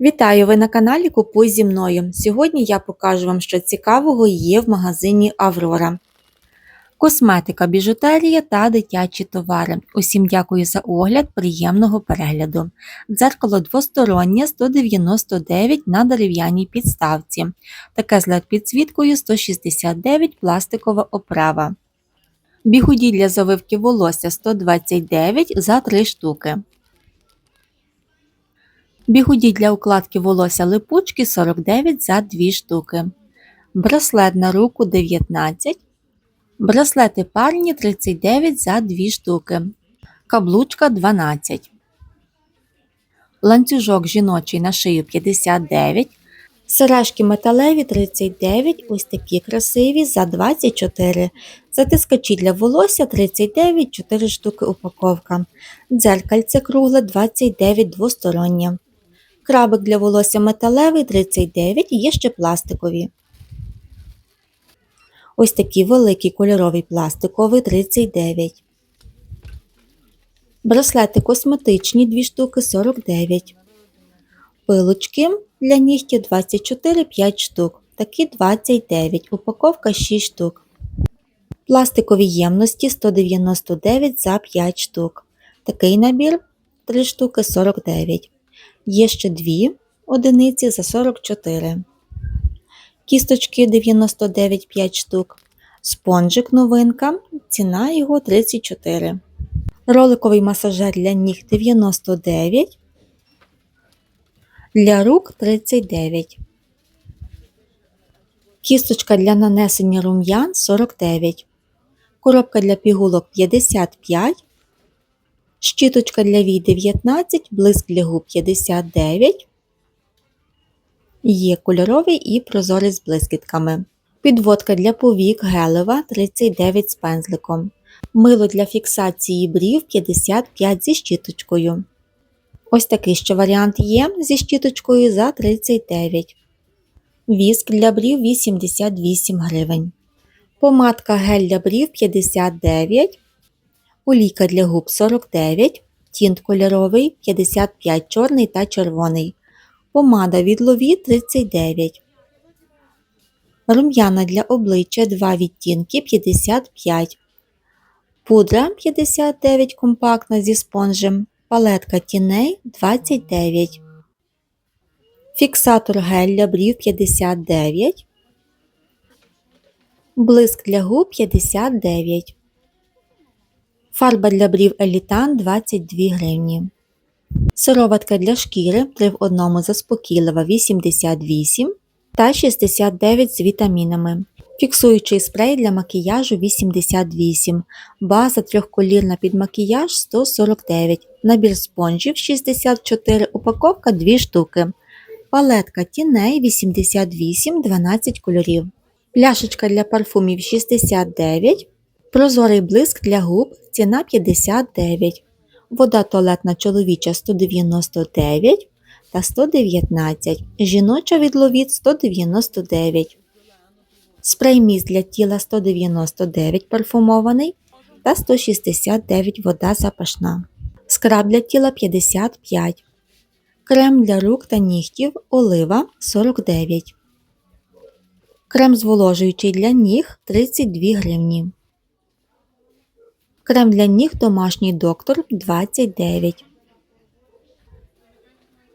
Вітаю! Ви на каналі Купуй зі мною. Сьогодні я покажу вам, що цікавого є в магазині Аврора. Косметика, біжутерія та дитячі товари. Усім дякую за огляд, приємного перегляду. Дзеркало двостороннє 199 на дерев'яній підставці. Таке з LED підсвіткою 169 пластикова оправа. Бігуді для завивки волосся 129 за 3 штуки. Бігуді для укладки волосся липучки 49 за 2 штуки. Браслет на руку 19. Браслети парні 39 за 2 штуки. Каблучка 12. Ланцюжок жіночий на шию 59. Сережки металеві 39, ось такі красиві за 24. Затискачі для волосся 39, 4 штуки упаковка. Дзеркальце кругле 29 двостороннє. Крабик для волосся металевий 39 і є ще пластикові. Ось такий великий кольоровий пластиковий 39. Браслети косметичні 2 штуки 49. Пилочки для нігтів 24 5 штук. Такі 29. Упаковка 6 штук. Пластикові ємності 199 за 5 штук. Такий набір 3 штуки 49. Є ще 2 одиниці за 44. Кісточки 99 5 штук. Спонжик новинка. Ціна його 34. Роликовий масажер для ніг 99. Для рук 39. Кісточка для нанесення рум'ян 49. Коробка для пігулок 55. Щіточка для вій 19, блиск для губ 59. Є кольоровий і прозорий з блискітками. Підводка для повік гелева 39 з пензликом. Мило для фіксації брів 55 зі щіточкою. Ось такий ще варіант є зі щіточкою за 39. Віск для брів 88 гривень. Помадка гель для брів 59. Олійка для губ 49. Тінт кольоровий 55 чорний та червоний. Помада від лові 39. Рум'яна для обличчя 2 відтінки 55. Пудра 59 компактна зі спонжем. Палетка тіней 29. Фіксатор гель для брів 59. Блиск для губ 59. Фарба для брів Елітан 22 гривні. Сироватка для шкіри 3 в 1 заспокійлива 88 та 69 з вітамінами. Фіксуючий спрей для макіяжу 88, база трьохколірна під макіяж 149, набір спонжів 64, упаковка 2 штуки. Палетка тіней 88 12 кольорів. Пляшечка для парфумів 69, прозорий блиск для губ, ціна 59, вода туалетна чоловіча 199 та 119, жіноча від ловіт 199. Спрей для тіла 199 парфумований та 169 вода запашна. Скраб для тіла 55. Крем для рук та нігтів олива 49. Крем зволожуючий для ніг 32 гривні. Крем для ніг домашній доктор 29.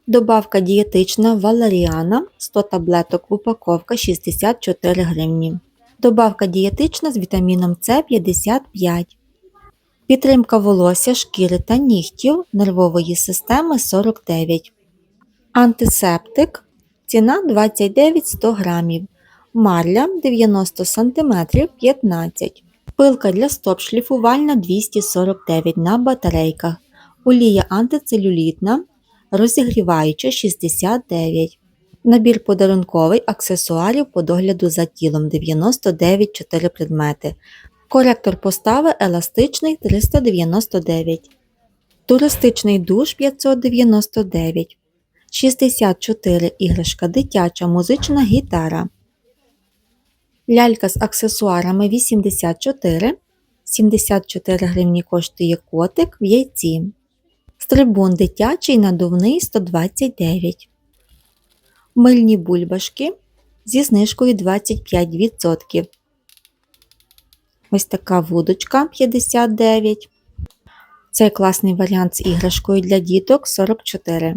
Добавка дієтична валеріана 100 таблеток упаковка 64 гривні. Добавка дієтична з вітаміном С 55. Підтримка волосся, шкіри та нігтів нервової системи 49. Антисептик. Ціна 29 100 грамів. Марля 90 см 15 Пилка для стоп шліфувальна 249 на батарейках. Олія антицелюлітна розігріваюча 69. Набір подарунковий аксесуарів по догляду за тілом 99 4 предмети. Коректор постави еластичний 399. Туристичний душ 599. 64 іграшка дитяча музична гітара. Лялька з аксесуарами 84. 74 гривні коштує котик в яйці. Стрибун дитячий надувний 129. Мильні бульбашки зі знижкою 25%. Ось така вудочка 59. Це класний варіант з іграшкою для діток 44.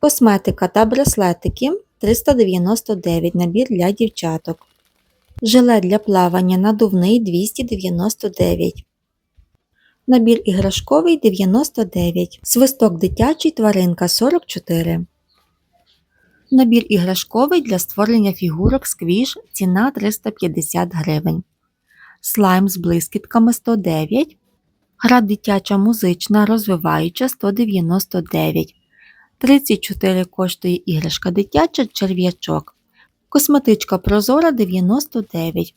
Косметика та браслетики 399 набір для дівчаток. Жилет для плавання надувний 299. Набір іграшковий 99. Свисток дитячий тваринка 44. Набір іграшковий для створення фігурок сквіш ціна 350 гривень. Слайм з блискітками 109. Гра дитяча музична розвиваюча 199. 34 коштує іграшка дитяча черв'ячок. Косметичка прозора 99.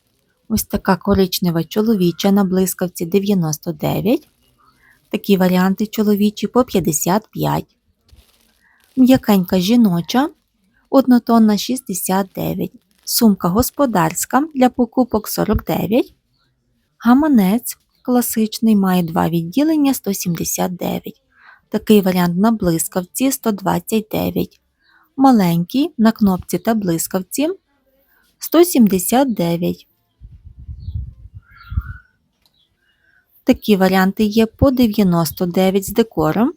Ось така коричнева чоловіча на блискавці 99. Такі варіанти чоловічі по 55. М'якенька жіноча однотонна 69. Сумка господарська для покупок 49. Гаманець класичний має два відділення 179. Такий варіант на блискавці 129. Маленький на кнопці та блискавці 179. Такі варіанти є по 99 з декором.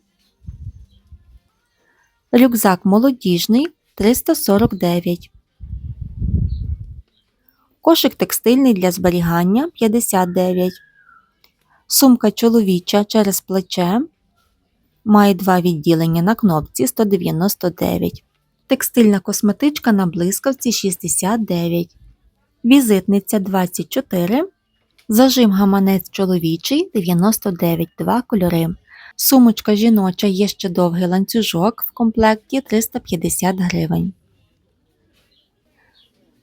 Рюкзак молодіжний 349. Кошик текстильний для зберігання 59. Сумка чоловіча через плече. Має два відділення на кнопці 199. Текстильна косметичка на блискавці 69. Візитниця 24. Зажим гаманець чоловічий 99 2 кольори. Сумочка жіноча є ще довгий ланцюжок в комплекті 350 гривень.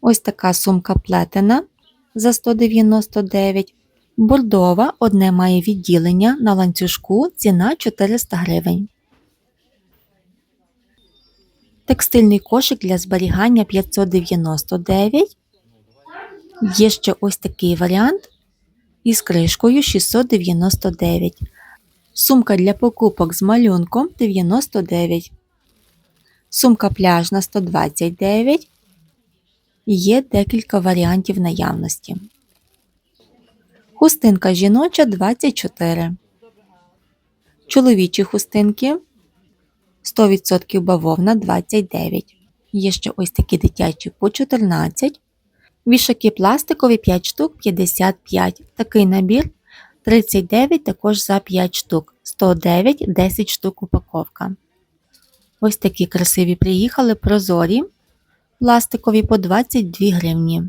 Ось така сумка плетена за 199. Бордова одне має відділення на ланцюжку ціна 400 гривень. Текстильний кошик для зберігання 599. Є ще ось такий варіант із кришкою 699. Сумка для покупок з малюнком 99. Сумка пляжна 129. Є декілька варіантів наявності. Хустинка жіноча 24. Чоловічі хустинки 100% бавовна 29. Є ще ось такі дитячі по 14. Вішаки пластикові 5 штук 55. Такий набір 39 також за 5 штук. 109 10 штук упаковка. Ось такі красиві приїхали прозорі. Пластикові по 22 гривні.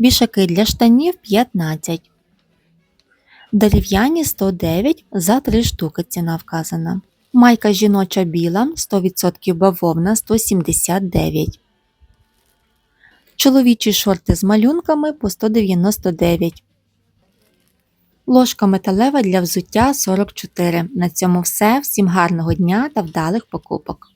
Вішаки для штанів 15. Дерев'яні 109 за 3 штуки ціна вказана. Майка жіноча біла 100% бавовна 179. Чоловічі шорти з малюнками по 199. Ложка металева для взуття 44. На цьому все. Всім гарного дня та вдалих покупок.